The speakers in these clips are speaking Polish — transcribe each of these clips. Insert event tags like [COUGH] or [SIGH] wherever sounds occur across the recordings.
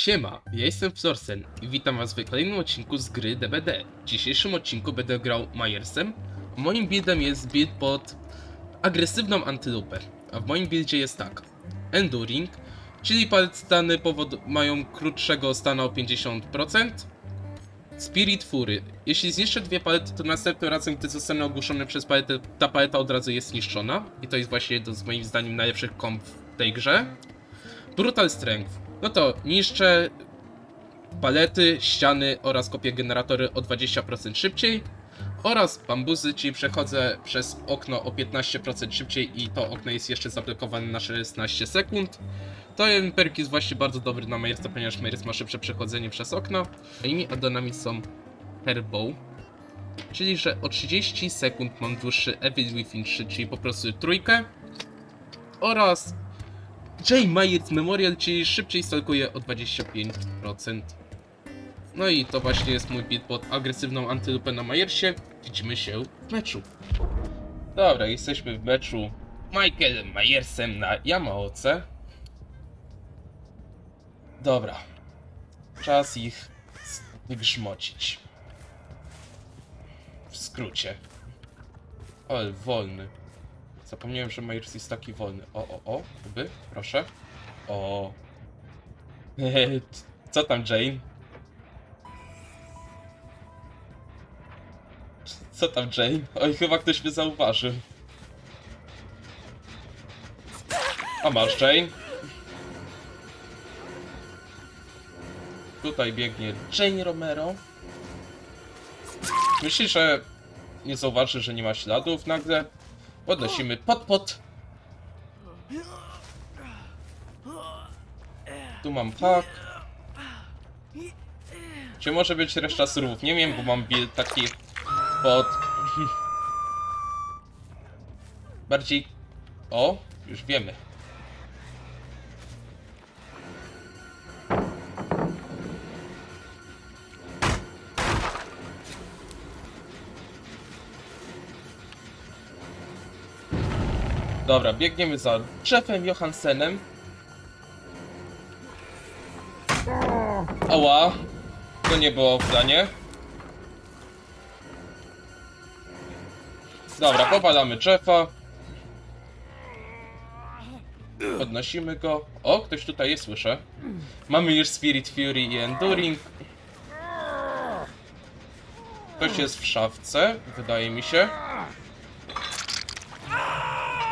Siema, ja jestem Florsen i witam was w kolejnym odcinku z gry DBD. W dzisiejszym odcinku będę grał Majersem. Moim buildem jest build pod agresywną antylopę, a w moim buildzie jest tak. Enduring, czyli stany powod mają krótszego stana o 50%. Spirit Fury. Jeśli zniszczę dwie palety, to następnym razem, gdy zostanę ogłuszony przez paletę, ta paleta od razu jest zniszczona. I to jest właśnie jedno z moim zdaniem najlepszych komp w tej grze. Brutal Strength. No to niszczę palety, ściany oraz kopię generatory o 20% szybciej. Oraz bambuzy, czyli przechodzę przez okno o 15% szybciej i to okno jest jeszcze zablokowane na 16 sekund. To jeden perk jest właśnie bardzo dobry na Majersa, ponieważ Majers ma szybsze przechodzenie przez okno. Moimi addonami są Herbow, czyli że o 30 sekund mam dłuższy Evil Within 3, czyli po prostu trójkę. Oraz J. Myers Memorial, czyli szybciej stalkuje o 25%. No i to właśnie jest mój beat pod agresywną antylupę na Majersie. Widzimy się w meczu. Dobra, jesteśmy w meczu Michaelem Majersem na Yamaoce. Dobra. Czas ich wygrzmocić. W skrócie. Ale wolny. Zapomniałem, że Myers jest taki wolny. O, o, o, kuby, proszę. O. [LAUGHS] Co tam, Jane? Co tam, Jane? Oj, chyba ktoś mnie zauważył. A masz, Jane? Tutaj biegnie Jane Romero. Myślisz, że nie zauważy, że nie ma śladów nagle? Podnosimy pod pod. Tu mam hak. Czy może być reszta surów? Nie wiem, bo mam build taki pod... Bardziej... O, już wiemy. Dobra, biegniemy za Jeffem Johansenem. Ała, to nie było w planie. Dobra, popadamy Jeffa. Podnosimy go. O, ktoś tutaj jest, słyszę. Mamy już Spirit Fury i Enduring. Ktoś jest w szafce, wydaje mi się.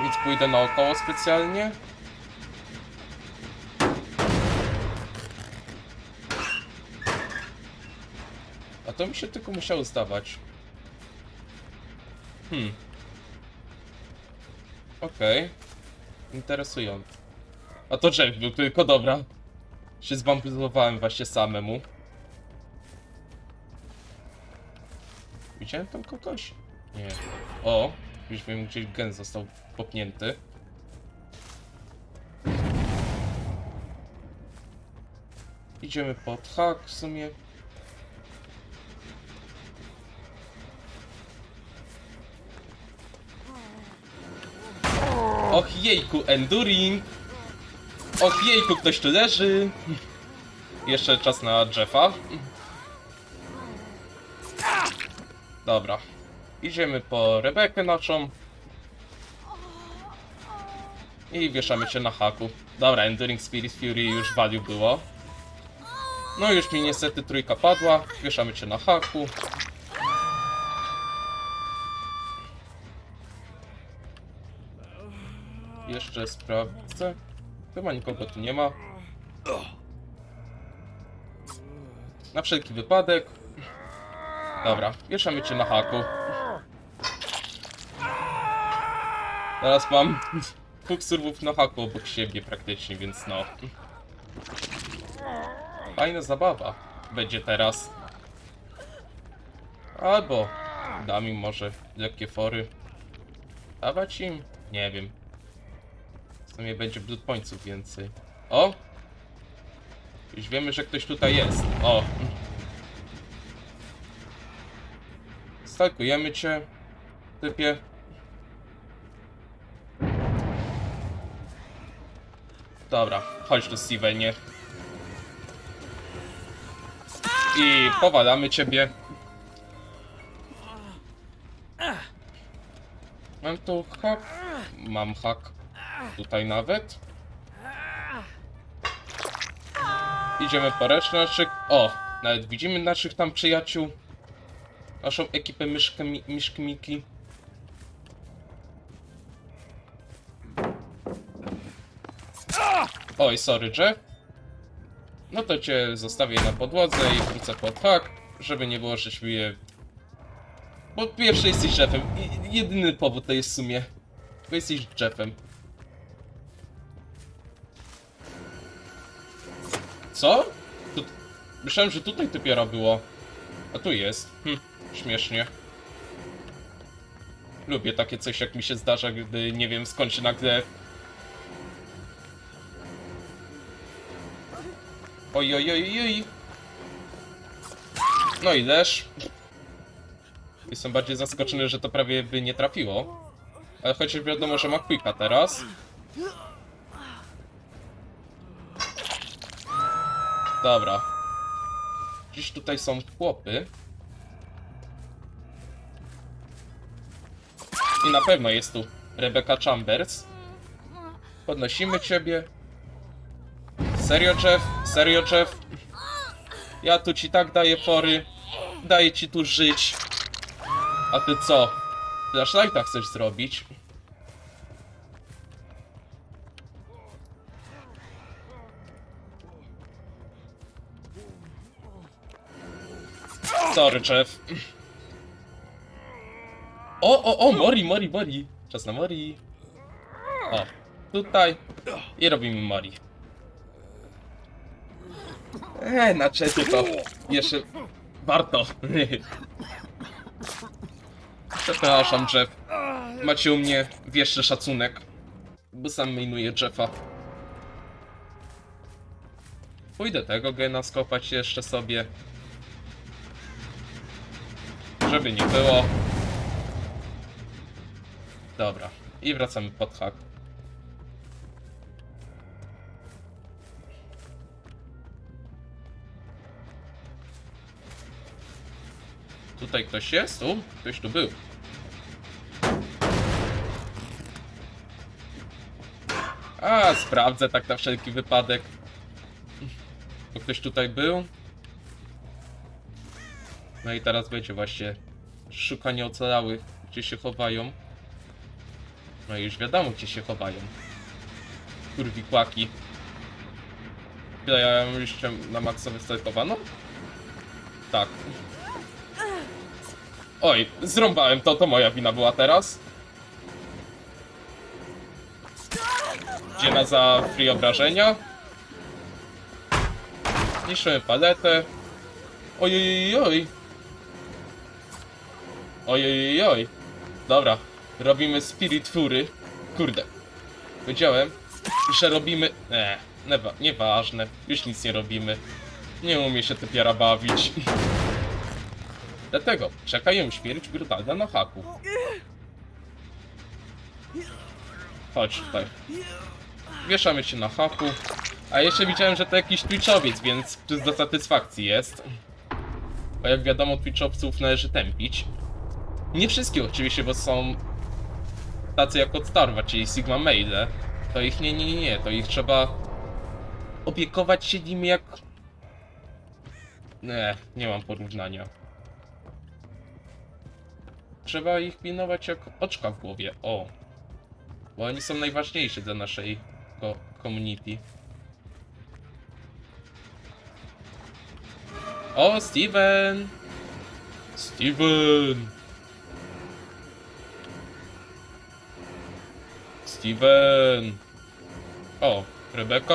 Więc pójdę naokoło specjalnie. A to mi się tylko musiało zdawać. Hmm. Okej. Interesujące. A to Jeff był tylko dobra. Się zbamblowałem właśnie samemu. Widziałem tam kogoś? Nie. O, już wiem, gdzieś gen został popnięty. Idziemy pod hak w sumie. Och jejku, Enduring! Och jejku, ktoś tu leży! Jeszcze czas na Jeffa. Dobra. Idziemy po Rebekę naszą. I wieszamy się na haku. Dobra, Enduring Spirit Fury już value było. No już mi niestety trójka padła. Wieszamy cię na haku. Jeszcze sprawdzę. Chyba nikogo tu nie ma. Na wszelki wypadek. Dobra, wieszamy cię na haku. Teraz mam dwóch surwów na haku obok siebie praktycznie, więc no. Fajna zabawa będzie teraz. Albo dam im może lekkie fory. Dawać im? Nie wiem. W sumie będzie blood więcej. O! Już wiemy, że ktoś tutaj jest. O! Stalkujemy cię, typie. Dobra, chodź tu Stevenie. I powalamy ciebie. Mam tu hak. Mam hak. Tutaj nawet. Idziemy po resztę naszych... O! Nawet widzimy naszych tam przyjaciół. Naszą ekipę myszkami, myszkmiki. Oj, sorry, Jeff. No to cię zostawię na podłodze i wrócę pod hak, żeby nie było, że śmieję. Bo pierwszy jesteś Jeffem. I- Jedyny powód to jest w sumie. Bo jesteś Jeffem. Co? Tu... Myślałem, że tutaj dopiero było. A tu jest. Hm, śmiesznie. Lubię takie coś, jak mi się zdarza, gdy nie wiem skąd się nagle Oj, oj, oj, oj. No i leż. Jestem bardziej zaskoczony, że to prawie by nie trafiło. Ale chociaż wiadomo, że ma quicka teraz. Dobra. Dziś tutaj są chłopy. I na pewno jest tu Rebecca Chambers. Podnosimy ciebie. Serio, Jeff? Serio, Jeff? Ja tu ci tak daję fory. Daję ci tu żyć. A ty co? Flashlighta chcesz zrobić? Sorry, Jeff. O, o, o, Mori, Mori, Mori. Czas na Mori. O, tutaj. I robimy Mori. Eee, na to jeszcze warto. [LAUGHS] Przepraszam, Jeff. Macie u mnie wieszczy szacunek, bo sam mainuję Jeffa. Pójdę tego gena skopać jeszcze sobie. Żeby nie było. Dobra. I wracamy pod hak. Tutaj ktoś jest? Tu? Ktoś tu był. A, sprawdzę tak na wszelki wypadek. Bo ktoś tutaj był. No i teraz będzie właśnie szukanie ocalałych, gdzie się chowają. No i już wiadomo, gdzie się chowają. Kurwi kłaki. Chwila, ja ją jeszcze na maksa wystartowano? Tak. Oj, zrąbałem to, to moja wina była teraz. Dziena za free obrażenia. Niszczymy paletę. Ojojoj. Ojojoj. Dobra, robimy Spirit Fury. Kurde. Wiedziałem, że robimy... Nie, niewa nieważne. Już nic nie robimy. Nie umie się typiara bawić. Dlatego czekają śmierć brutalna na haku. Chodź tutaj. Wieszamy się na haku. A jeszcze widziałem, że to jakiś Twitchowiec, więc do satysfakcji jest. Bo jak wiadomo, Twitchowców należy tępić. Nie wszystkich oczywiście, bo są tacy jak od Starwa, czyli Sigma Maile. To ich nie, nie, nie, to ich trzeba opiekować się nimi jak... Nie, nie mam porównania. Trzeba ich pilnować jak oczka w głowie. O. Bo oni są najważniejsi dla naszej community. O, Steven! Steven! Steven! O, Rebecca!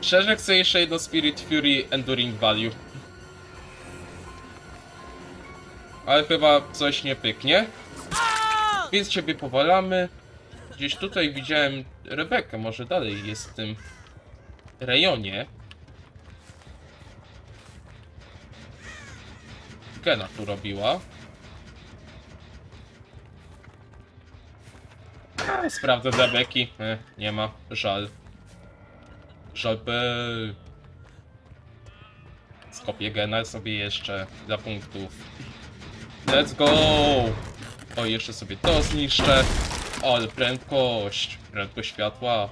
Szczerze chcę jeszcze jedno Spirit Fury Enduring Value. Ale chyba coś nie pyknie. Więc ciebie powalamy. Gdzieś tutaj widziałem Rebekę, może dalej jest w tym rejonie. Gena tu robiła. A, sprawdzę dla Beki. E, nie ma. Żal. Żal be. Skopię gena sobie jeszcze dla punktów. Let's go! O, jeszcze sobie to zniszczę. Ale prędkość. Prędkość światła.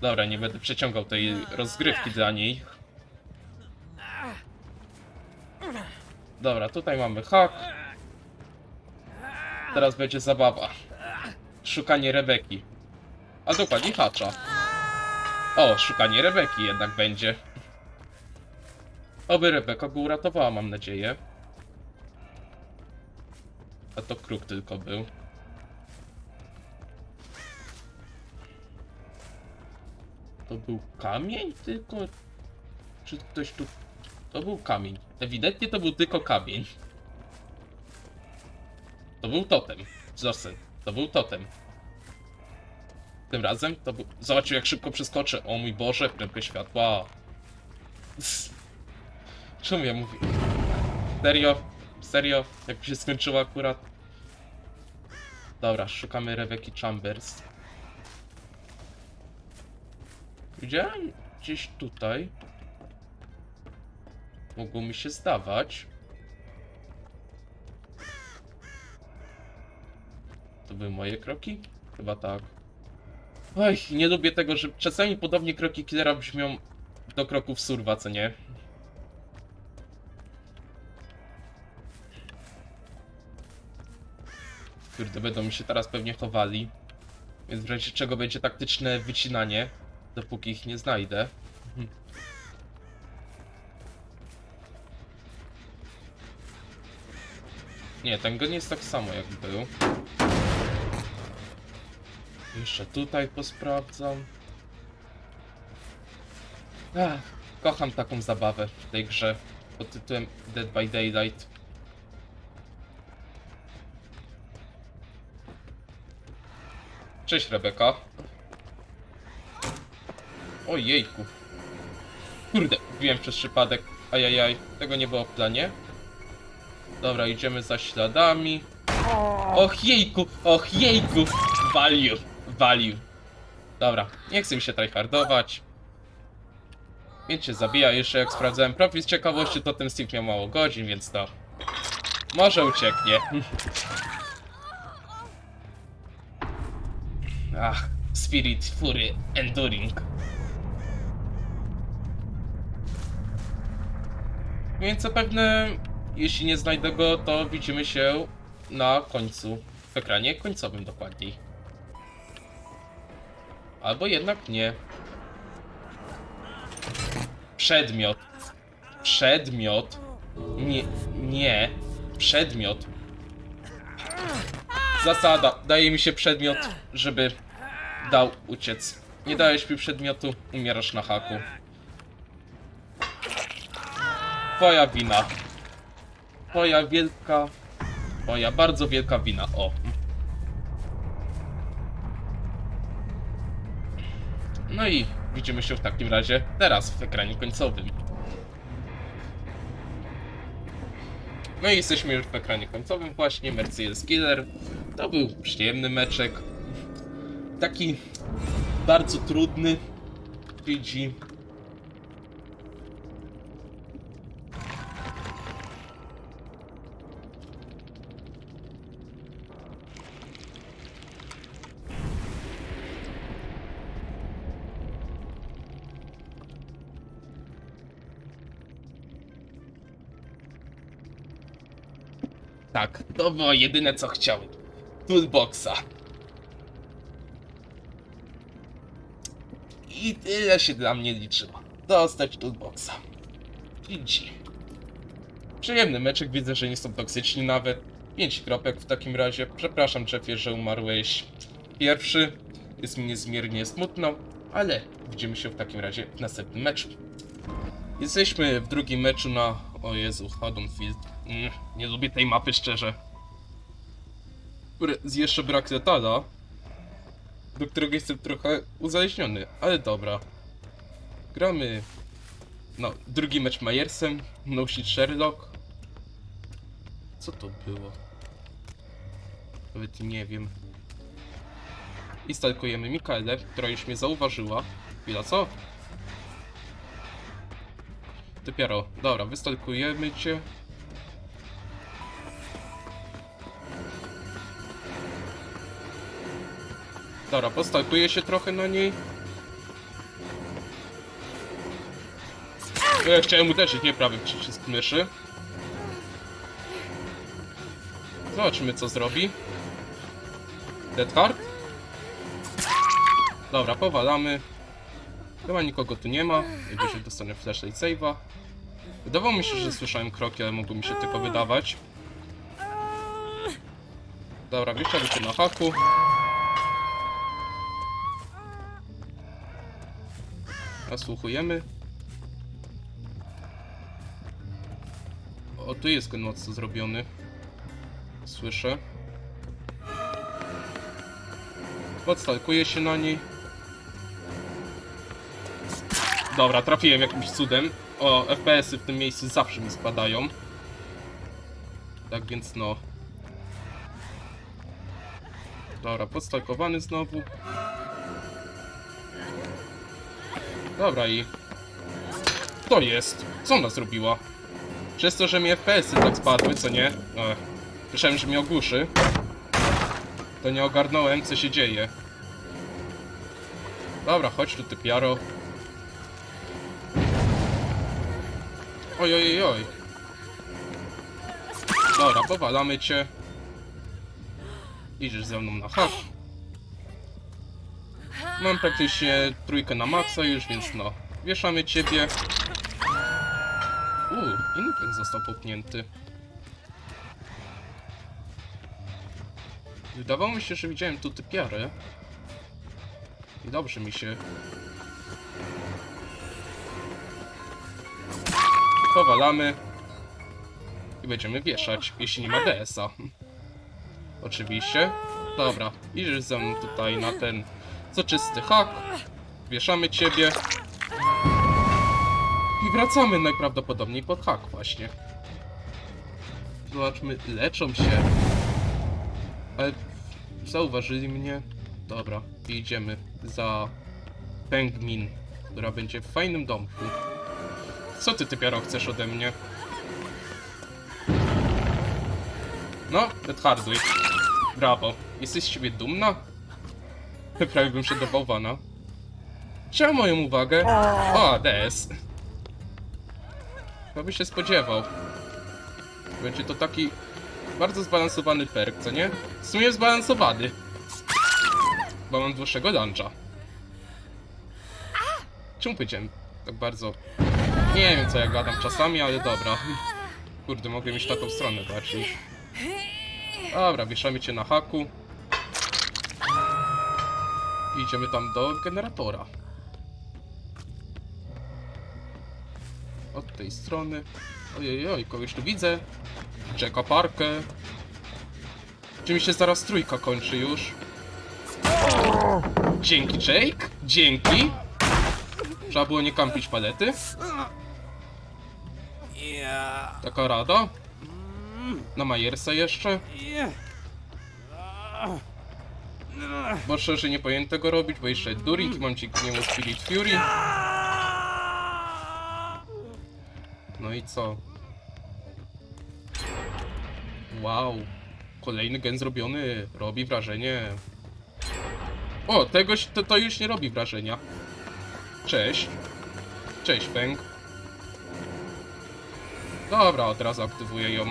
Dobra, nie będę przeciągał tej rozgrywki dla niej. Dobra, tutaj mamy hak. Teraz będzie zabawa. Szukanie Rebeki. A dokładnie hacza. O, szukanie Rebeki jednak będzie. Oby Rebeka go uratowała, mam nadzieję. A to kruk tylko był. To był kamień tylko? Czy ktoś tu... To był kamień. Ewidentnie to był tylko kamień. To był totem. Zorsen. To był totem. Tym razem to był... Zobaczył jak szybko przeskoczy. O mój Boże, prędkość światła. Czemu ja mówię? Serio? Serio? Jak się skończyło akurat? Dobra, szukamy Rebeki Chambers. Widziałem gdzieś tutaj. Mogło mi się zdawać. To były moje kroki? Chyba tak. Oj, nie lubię tego, że czasami podobnie kroki killera brzmią do kroków surwa, co nie? Kurde, będą się teraz pewnie chowali. Więc w razie czego będzie taktyczne wycinanie, dopóki ich nie znajdę. Mhm. Nie, ten gun jest tak samo jak był. Jeszcze tutaj posprawdzam. Ach, kocham taką zabawę w tej grze pod tytułem Dead by Daylight. Cześć Rebeka. Ojejku. Kurde, wbiłem przez przypadek. Ajajaj, tego nie było w planie. Dobra, idziemy za śladami. Och jejku, och jejku. Value, value. Dobra, nie chcę mi się tryhardować. Więc się zabija jeszcze jak sprawdzałem profil z ciekawości, to ten Steve miał mało godzin, więc to... Może ucieknie. Ach, Spirit Fury Enduring. Więc zapewne, jeśli nie znajdę go, to widzimy się na końcu. W ekranie końcowym dokładniej. Albo jednak nie. Przedmiot. Przedmiot. Nie, nie. Przedmiot. Zasada. Daje mi się przedmiot, żeby dał uciec. Nie dałeś mi przedmiotu, umierasz na haku. Twoja wina. Twoja wielka... Twoja bardzo wielka wina. O. No i widzimy się w takim razie teraz w ekranie końcowym. No i jesteśmy już w ekranie końcowym właśnie, Mercedes Killer. To był przyjemny meczek. Taki bardzo trudny. GG. Tak, to było jedyne co chciałem. Toolboxa. I tyle się dla mnie liczyło. Dostać toolboxa. GG. Przyjemny meczek, widzę, że nie są toksyczni nawet. 5 kropek w takim razie. Przepraszam, Jeffie, że umarłeś pierwszy. Jest mi niezmiernie smutno, ale widzimy się w takim razie w następnym meczu. Jesteśmy w drugim meczu na... O Jezu, Haddonfield. Mm, nie lubię tej mapy szczerze. Z jeszcze brak letala, do którego jestem trochę uzależniony, ale dobra. Gramy. No, drugi mecz Majersem, no shit Sherlock. Co to było? Nawet nie wiem. I stalkujemy Mikaelę, która już mnie zauważyła. Chwila, co? Dopiero. Dobra, wystalkujemy cię. Dobra, postalkuję się trochę na niej. Ja chciałem uderzyć, nie prawy przycisk myszy. Zobaczymy co zrobi. Dead Hard? Dobra, powalamy. Chyba nikogo tu nie ma. Najwyżej dostanę flashlight save'a. Wydawało mi się, że słyszałem kroki, ale mogło mi się tylko wydawać. Dobra, wieszamy się na haku. Nasłuchujemy. O, tu jest ten mocno zrobiony. Słyszę. Podstalkuję się na niej. Dobra, trafiłem jakimś cudem. O, FPS-y w tym miejscu zawsze mi spadają. Tak więc no. Dobra, podstalkowany znowu. Dobra i... To jest! Co ona zrobiła? Przez to, że mi FPS-y tak spadły, co nie? Ech, że mnie ogłuszy. To nie ogarnąłem, co się dzieje. Dobra, chodź tu, ty piaro. Oj, oj, oj. Dobra, powalamy cię. Idziesz ze mną na hak. Mam praktycznie trójkę na maksa już, więc no. Wieszamy ciebie. Uuu, inny został popchnięty. Wydawało mi się, że widziałem tu typiarę. I dobrze mi się. Powalamy. I będziemy wieszać, jeśli nie ma DS-a. Oczywiście. Dobra, idziesz ze mną tutaj na ten soczysty hak. Wieszamy ciebie. I wracamy najprawdopodobniej pod hak właśnie. Zobaczmy, leczą się. Ale zauważyli mnie. Dobra, idziemy za Pengmin, która będzie w fajnym domku. Co ty typiaro chcesz ode mnie? No, Hardway. Brawo. Jesteś z siebie dumna? Prawie bym się do bałwana. Chciałem moją uwagę. O, DS. Kto by się spodziewał? Będzie to taki bardzo zbalansowany perk, co nie? W sumie zbalansowany. Bo mam dłuższego luncha. Czemu powiedziałem tak bardzo... Nie wiem co ja gadam czasami, ale dobra. Kurde, mogę mieć taką stronę bardziej. Dobra, wieszamy cię na haku. Idziemy tam do generatora. Od tej strony. Ojej, oj, kogoś tu widzę. Czeka parkę. Czy mi się zaraz trójka kończy już? Dzięki, Jake. Dzięki. Trzeba było nie kampić palety. Taka rada. Na Majersa jeszcze. Bo szczerze nie powinienem tego robić, bo jeszcze During i mam dzięki niemu Spirit Fury. No i co? Wow. Kolejny gen zrobiony. Robi wrażenie. O, tegoś to, to już nie robi wrażenia. Cześć. Cześć, Peng. Dobra, od razu aktywuję ją.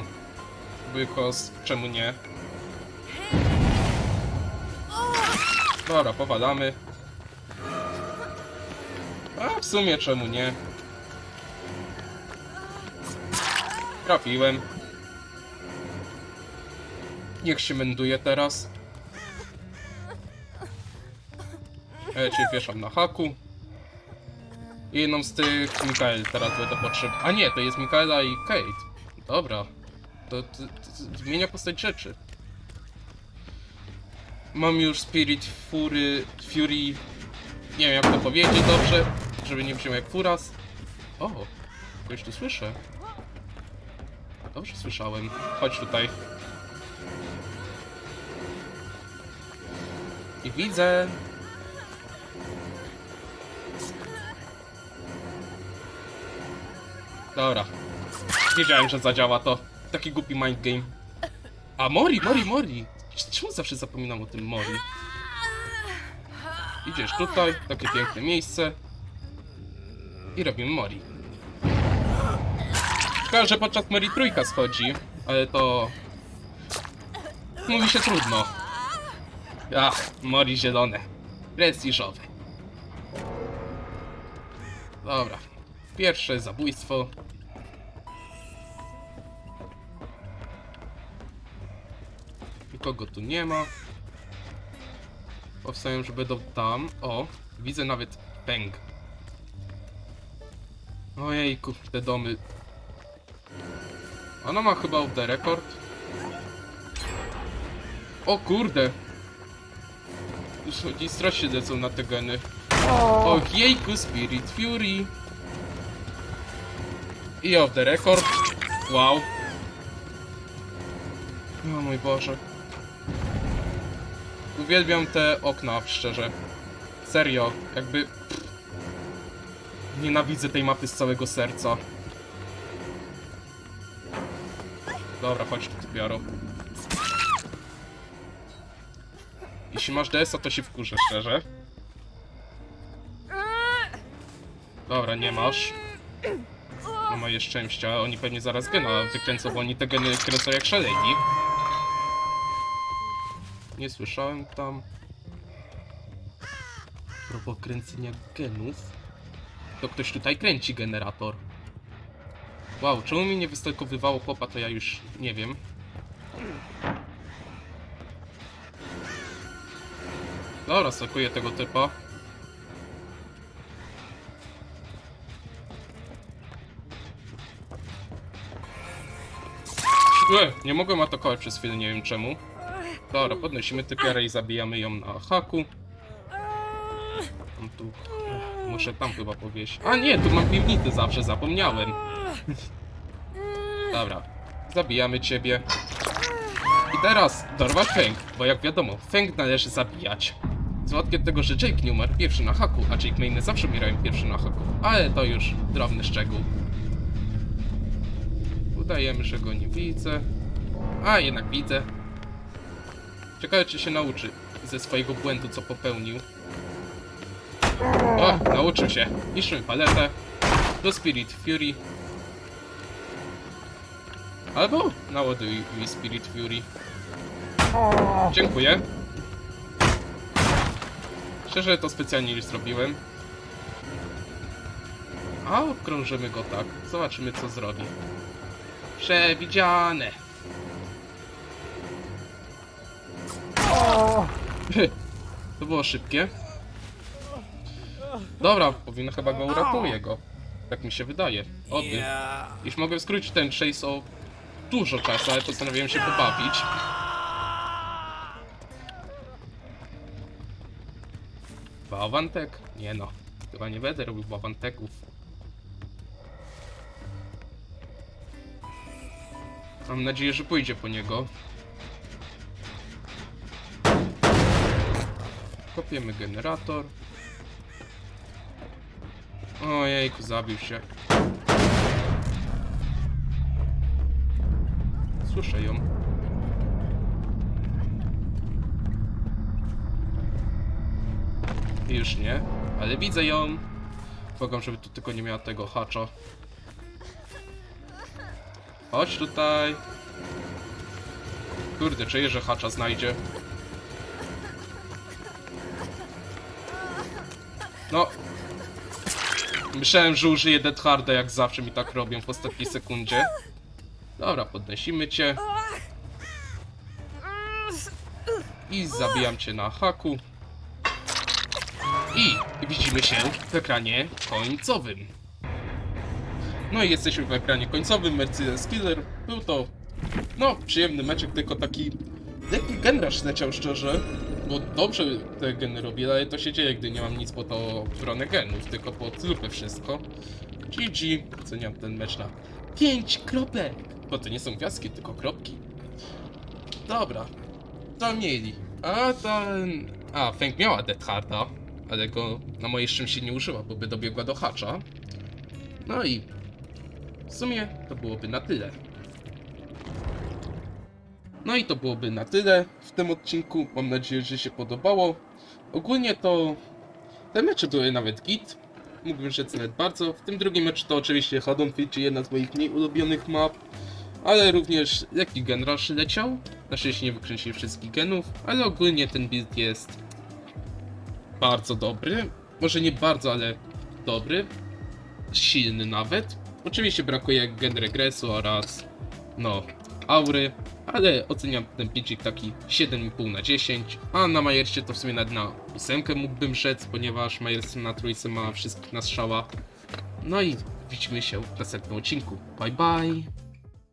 Bykos, czemu nie? Dobra, powalamy. A w sumie czemu nie? Trafiłem. Niech się męduje teraz. Ja cię wieszam na haku. I jedną z tych Mikael teraz będę potrzeb... A nie, to jest Mikaela i Kate. Dobra. To, to, to zmienia postać rzeczy. Mam już Spirit Fury, Fury... Nie wiem jak to powiedzieć dobrze, żeby nie brzmiał jak Furas. O, kogoś tu słyszę. Dobrze słyszałem. Chodź tutaj. I widzę. Dobra. Wiedziałem, że zadziała to. Taki głupi mind game. A Mori, Mori, Mori! Czemu zawsze zapominam o tym Mori? Idziesz tutaj, takie piękne miejsce. I robimy Mori. Szkoda, że podczas Mori trójka schodzi, ale to... Mówi się trudno. Ach, Mori zielone. Prestiżowe. Dobra. Pierwsze zabójstwo. Nikogo tu nie ma. Powstają, że będą tam. O, widzę nawet pęk. Ojejku, te domy. Ona ma chyba off the record. O kurde. Już oni strasznie lecą na te geny. O jejku, Spirit Fury. I off the record. Wow. O mój Boże. Uwielbiam te okna, szczerze. Serio, jakby... Nienawidzę tej mapy z całego serca. Dobra, chodź tu, biaro. Jeśli masz DS-a, to się wkurzę, szczerze. Dobra, nie masz. No moje szczęścia, oni pewnie zaraz gena wykręcą, bo oni te geny kręcą jak szaleni. Nie słyszałem tam. Propos kręcenia genów. To ktoś tutaj kręci generator. Wow, czemu mi nie wystalkowywało popa, to ja już nie wiem. Dobra, stakuję tego typa. E, nie mogłem atakować przez chwilę, nie wiem czemu. Dobra, podnosimy typiarę i zabijamy ją na haku. Mam tu... Muszę tam chyba powieść. A nie, tu mam piwnicy zawsze, zapomniałem. Dobra, zabijamy ciebie. I teraz dorwać Feng, bo jak wiadomo, Feng należy zabijać. Z tego, że Jake nie umarł pierwszy na haku, a Jake Mainy zawsze umierają pierwszy na haku. Ale to już drobny szczegół. Udajemy, że go nie widzę. A, jednak widzę. Ciekawe, czy się nauczy ze swojego błędu, co popełnił. O, nauczył się. Niszczymy paletę. Do Spirit Fury. Albo naładuj mi Spirit Fury. Dziękuję. Szczerze to specjalnie już zrobiłem. A obkrążymy go tak. Zobaczymy co zrobi. Przewidziane. [LAUGHS] To było szybkie. Dobra, powinno chyba go uratuje go. Tak mi się wydaje. Oby. Już mogę skrócić ten chase o dużo czasu, ale postanowiłem się pobawić. Bawantek? Nie no. Chyba nie będę robił bawanteków. Mam nadzieję, że pójdzie po niego. Kopiemy generator. Ojejku, zabił się. Słyszę ją. Już nie, ale widzę ją. Błagam, żeby tu tylko nie miała tego hacza. Chodź tutaj. Kurde, czuję, że hacza znajdzie. No. Myślałem, że użyję Dead jak zawsze mi tak robią w ostatniej sekundzie. Dobra, podnosimy cię. I zabijam cię na haku. I widzimy się w ekranie końcowym. No i jesteśmy w ekranie końcowym. Mercedes Killer. Był to, no, przyjemny meczek, tylko taki lekki genrasz leciał szczerze. Bo dobrze te geny robię, ale to się dzieje, gdy nie mam nic po to obronę genów, tylko pod lupę wszystko. GG, oceniam ten mecz na 5 kropek. Bo to nie są gwiazdki, tylko kropki. Dobra, to mieli. A ten... A, Feng miała Death Harda, ale go na moje szczęście nie użyła, bo by dobiegła do hacza. No i w sumie to byłoby na tyle. No i to byłoby na tyle w tym odcinku. Mam nadzieję, że się podobało. Ogólnie to te mecze były nawet git. Mógłbym rzec nawet bardzo. W tym drugim meczu to oczywiście Haddon Field, czyli jedna z moich mniej ulubionych map. Ale również lekki gen rush leciał. Na szczęście nie wykręcili wszystkich genów, ale ogólnie ten build jest bardzo dobry. Może nie bardzo, ale dobry. Silny nawet. Oczywiście brakuje gen regresu oraz no aury, ale oceniam ten picik taki 7,5 na 10, a na Majersie to w sumie nawet na 8 mógłbym rzec, ponieważ Majers na trójce ma wszystkich na strzała. No i widzimy się w następnym odcinku. Bye bye!